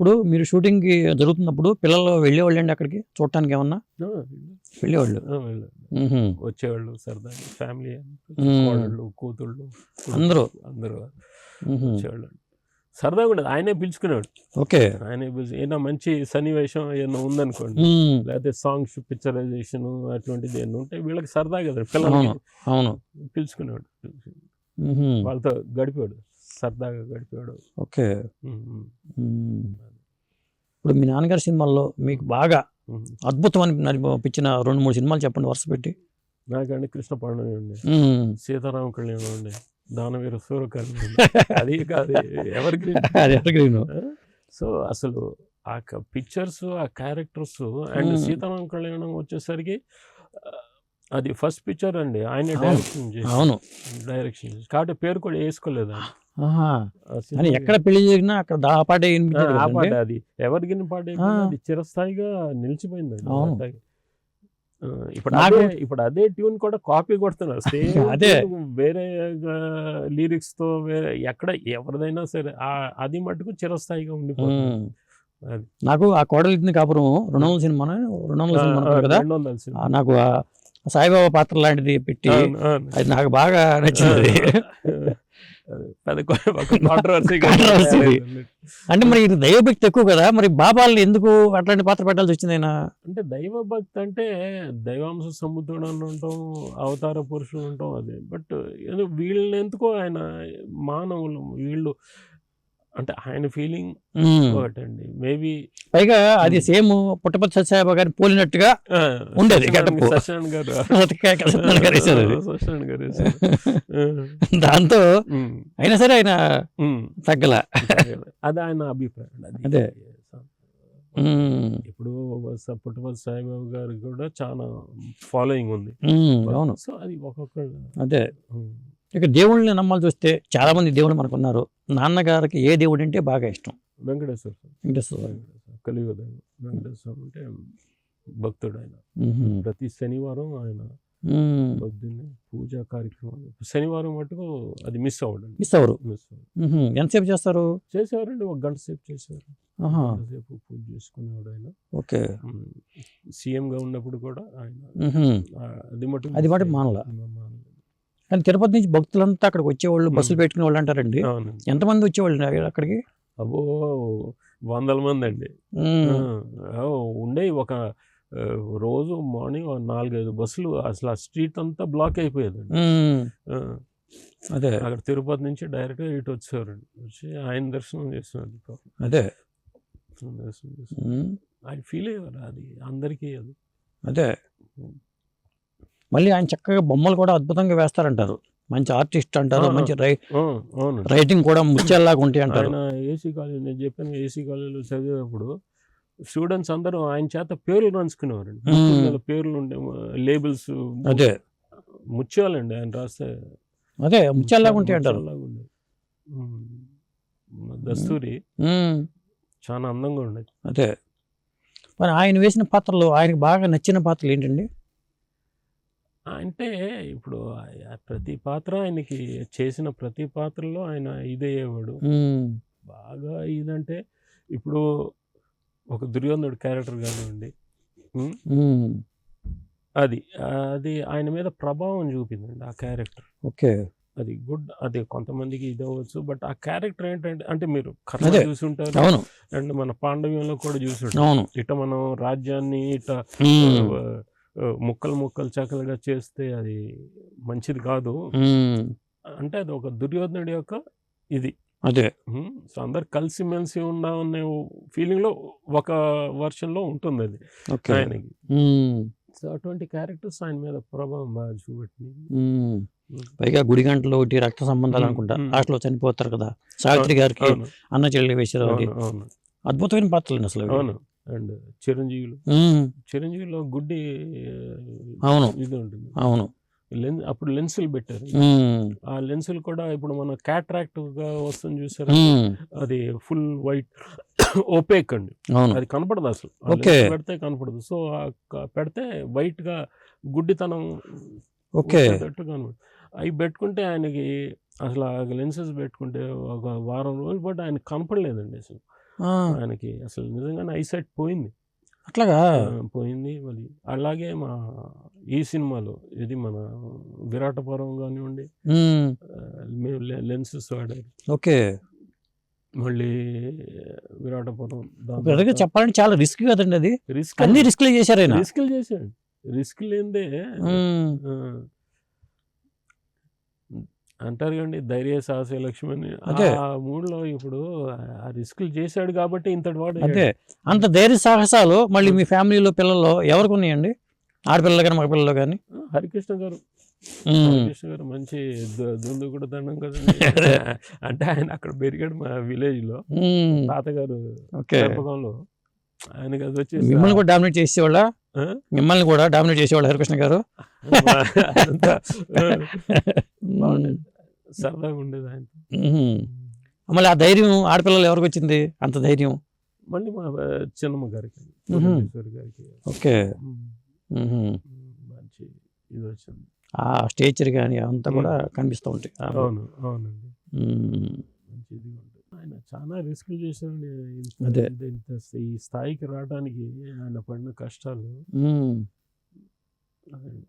ఇప్పుడు మీరు షూటింగ్కి జరుగుతున్నప్పుడు పిల్లలు వెళ్ళేవాళ్ళండి అక్కడికి? చూడటానికి ఏమన్నా? వెళ్ళేవాళ్ళు. వచ్చేవాళ్ళు సరదాగా. ఫ్యామిలీ. కోడళ్ళు కూతుళ్ళు అందరూ? అందరూ. వచ్చేవాళ్ళు. సరదాగా ఉండదు. ఆయనే పిలుచుకునేవాడు. ఓకే. ఆయనే పిలిచి ఏదైనా మంచి సన్నివేశం ఏదైనా ఉందనుకోండి. లేకపోతే సాంగ్స్ పిక్చరైజేషన్ అటువంటిది ఏమైనా ఉంటే వీళ్ళకి సరదా కదా. పిల్లలకి అవును. అవును. పిలుచుకునేవాడు. వాళ్ళతో గడిపాడు సరదాగా గడిపాడు ఓకే. ఇప్పుడు మీ నాన్నగారి సినిమాల్లో మీకు బాగా. అద్భుతం అని అనిపించిన రెండు మూడు సినిమాలు చెప్పండి వరుస పెట్టి నాకంటే కృష్ణ పాండవి. సీతారామ కళ్యాణం ఉండే దానవీర సూరకర్ణ అది కాదు ఎవరికి అది evergreen. సో అసలు ఆ పిక్చర్స్ ఆ క్యారెక్టర్స్ అండ్. సీతారామ కళ్యాణం వచ్చేసరికి అది ఫస్ట్ పిక్చర్ అండి ఆయన. డైరెక్షన్ అవును డైరెక్షన్ కాబట్టి పేరు కూడా వేసుకోలేదు అని ఎక్కడ పెళ్ళి జరిగినా అక్కడ దా పాటే ఆ, వినిపించేది ఆ పాట కదండి? అది ఎవరికిన పాట అయిపోయింది, ఆ. అది చిరస్థాయిగా. ఆ, ఇప్పుడు అదే ఇప్పుడు అదే ట్యూన్ కూడా కాపీ కొడుతున్నారు సేమ్ అదే. వేరే లిరిక్స్తో వేరే ఎక్కడ ఎవరిదైనా సరే అది మటుకు చిరస్థాయిగా ఉండిపోతుంది. నాకు ఆ కోడలిని కాపురం రుణముల సినిమా రుణముల ఆ, సినిమా కదా నాకు సాయిబాబా పాత్ర లాంటిది పెట్టి. అది నాకు బాగా నచ్చింది పెద్ద. అంటే మరి ఇది దైవభక్తి ఎక్కువ కదా మరి బాబాల్ని ఎందుకు అట్లాంటి పాత్ర పెట్టాల్సి వచ్చింది ఆయన? అంటే దైవ భక్తి అంటే దైవాంశ సముద్రుడు అని ఉంటాం అవతార పురుషుడు ఉంటాం అది. బట్ వీళ్ళని ఎందుకో ఆయన మానవులు వీళ్ళు అంటే ఆయన ఫీలింగ్. ఒకటండి మేబీ పైగా అది సేమ్ పుట్టపతి సత్యసాయిబాబా గారిని పోలినట్టుగా ఉండేది. సత్యనారాయణ గారు సత్యనారాయణ గారు వేశారు అది. సత్యనారాయణ గారు వేశారు. దాంతో అయినా సరే ఆయన. తగ్గల అది ఆయన అభిప్రాయం అది. ఇప్పుడు పుట్టపర్తి సాయిబాబు గారు కూడా చాలా ఫాలోయింగ్ ఉంది. అవును సో అది ఒక్కొక్కళ్ళు అదే. ఇక దేవుళ్ళని నమ్మాల్సి వస్తే చాలా మంది దేవుళ్ళు మనకున్నారు నాన్నగారికి ఏ దేవుడు అంటే బాగా ఇష్టం. వెంకటేశ్వర వెంకటేశ్వర కలియుగ దైవం వెంకటేశ్వర అంటే భక్తుడు ఆయన. ప్రతి శనివారం ఆయన. పొద్దున్నే పూజా కార్యక్రమాలు. శనివారం మటుకు అది మిస్ అవ్వడండి. మిస్ అవరు మిస్ అవ్వడు మ్మ్. ఎంతసేపు చేస్తారు? చేసేవారండి ఒక గంట సేపు చేసేవారు. సేపు పూజ చేసుకునేవాడు ఆయన ఓకే. సీఎం గా ఉన్నప్పుడు కూడా ఆయన అది మటుకు అది అయ్యింది. మానలా. కానీ తిరుపతి నుంచి భక్తులంతా అక్కడికి వచ్చేవాళ్ళు బస్సులు. పెట్టుకునే వాళ్ళు అంటారండి. ఎంతమంది వచ్చేవాళ్ళు అక్కడికి? అబ్బో వందల మంది అండి ఉండే ఒక రోజు మార్నింగ్ నాలుగైదు బస్సులు అసలు ఆ స్ట్రీట్ అంతా బ్లాక్. ఆ, అదే. అక్కడ తిరుపతి నుంచి డైరెక్ట్గా ఇటు వచ్చేవారండి. వచ్చి ఆయన దర్శనం చేస్తున్నారు. అదే. దర్శనం చేస్తున్నారు. ఆయన ఫీల్ అయ్యారు అది అందరికీ అది. అదే. మళ్ళీ ఆయన చక్కగా బొమ్మలు కూడా అద్భుతంగా వేస్తారంటారు. మంచి ఆర్టిస్ట్ అంటారు మంచి రైటింగ్ కూడా ముత్యాల్లాగా ఉంటాయి అంటారు. ఏసీ కాలేజ్ నేను చెప్పాను ఏసీ కాలేజీలో చదివేటప్పుడు స్టూడెంట్స్ అందరూ ఆయన చేత పేర్లు మీద పేర్లు ఉండే లేబుల్స్ అదే. ముత్యాలండి ఆయన రాస్తే. అదే ముత్యాల్లాగా ఉంటాయి అంటారు. దస్తూరి. చాలా అందంగా ఉండేది అదే. మరి ఆయన వేసిన పాత్రలు ఆయనకు బాగా నచ్చిన పాత్రలు ఏంటండి? అంటే ఇప్పుడు ప్రతి పాత్ర ఆయనకి చేసిన ప్రతి పాత్రలో ఆయన ఇదయ్యేవాడు. బాగా ఇదంటే ఇప్పుడు ఒక దుర్యోధనుడు క్యారెక్టర్ కానివ్వండి. అది అది ఆయన మీద ప్రభావం చూపిందండి ఆ క్యారెక్టర్. ఓకే. అది గుడ్ అది కొంతమందికి ఇది అవ్వచ్చు బట్ ఆ క్యారెక్టర్ ఏంటంటే అంటే మీరు కర్ణ. చూసుంటారు అవును. అండ్ మన పాండవ్యంలో కూడా చూసుంటారు. అవును. ఇట మనం రాజ్యాన్ని ఇట ముక్కలు ముక్కలు చక్కలుగా చేస్తే అది మంచిది కాదు. అంటే అది ఒక దుర్యోధనుడి యొక్క ఇది. అదే. సో అందరు కలిసిమెలిసి ఉందా అనే ఫీలింగ్లో ఒక వర్షన్లో ఉంటుంది అది ఆయనకి. సో అటువంటి క్యారెక్టర్స్ ఆయన మీద ప్రభావం బాగా చూపెట్టినాయి మ్మ్. పైగా గుడి గంటలు ఒకటి రక్త సంబంధాలు. అనుకుంటా. లాస్ట్లో చనిపోతారు కదా. సావిత్రి గారికి అన్న చెల్లెలు వేసారు అద్భుతమైన పాత్రలు అసలు అవి. అవును. అండ్ చిరంజీవులు. చిరంజీవిలో గుడ్డి అవును. ఇది ఉంటుంది. అవును. లెన్స్ అప్పుడు లెన్సులు పెట్టారు. ఆ లెన్సులు కూడా ఇప్పుడు మన క్యాట్రాక్ట్గా వస్తుంది చూసారు. అది ఫుల్ వైట్ ఓపేక్ అండి. అవును. అది కనపడదు అసలు. పెడితే కనపడదు. సో పెడితే వైట్గా గుడ్డితనం ఓకే. కనపడదు అవి పెట్టుకుంటే ఆయనకి అసలు ఆ లెన్సెస్ పెట్టుకుంటే ఒక వారం రోజుల పాటు ఆయన కనపడలేదండి అసలు. ఆయనకి అసలు నిజంగానే ఐసెట్ పోయింది. అట్లాగా? పోయింది మరి అలాగే మా ఈ సినిమాలో ఇది మన విరాటపురం కానివ్వండి మేము లెన్సెస్ వాడారు ఓకే. మళ్ళీ విరాటపురం చెప్పాలంటే చాలా రిస్క్ కదండి అది. రిస్క్ అన్ని రిస్క్లే చేశారు రిస్క్లు చేశాడు. రిస్క్ ఆ, అంటారు కండి ధైర్య సాహస లక్ష్మణ్. అదే. ఆ మూడులో ఇప్పుడు ఆ రిస్క్లు చేశాడు కాబట్టి ఇంతటి వాడు అంత ధైర్య సాహసాలు మళ్ళీ మీ ఫ్యామిలీలో పిల్లల్లో ఎవరికి ఉన్నాయండి? ఆడపిల్లలు కానీ మగపిల్లలు కానీ? హరికృష్ణ గారు. హరికృష్ణ గారు మంచి దు- దుందు కూడా దండం కదండి. అంటే ఆయన అక్కడ పెరిగాడు మా విలేజ్లో తాతగారు ఓకే. పెంపకంలో ఆయనకి అది వచ్చేసి మిమ్మల్ని కూడా డామినేట్ చేసేవాళ్ళ? మిమ్మల్ని కూడా డామినేట్ చేసేవాళ్ళు హరికృష్ణ గారు? సరదాగా ఉండేది ఆయన. మళ్ళీ ఆ ధైర్యం ఆడపిల్లలు ఎవరికి వచ్చింది? అంత ధైర్యం? మళ్ళీ మా చిన్నమ్మ గారికి గారికి. ఓకే. మంచి ఇది వచ్చింది. ఆ స్టేచర్ కానీ అంతా కూడా కనిపిస్తూ ఉంటాయి. అవును అవునండి. ఉమ్, మంచి ఇది ఉంటుంది. ఆయన చాలా రిస్క్ ఇంత అదే. ఈ స్థాయికి రావడానికి ఆయన పడిన కష్టాలు.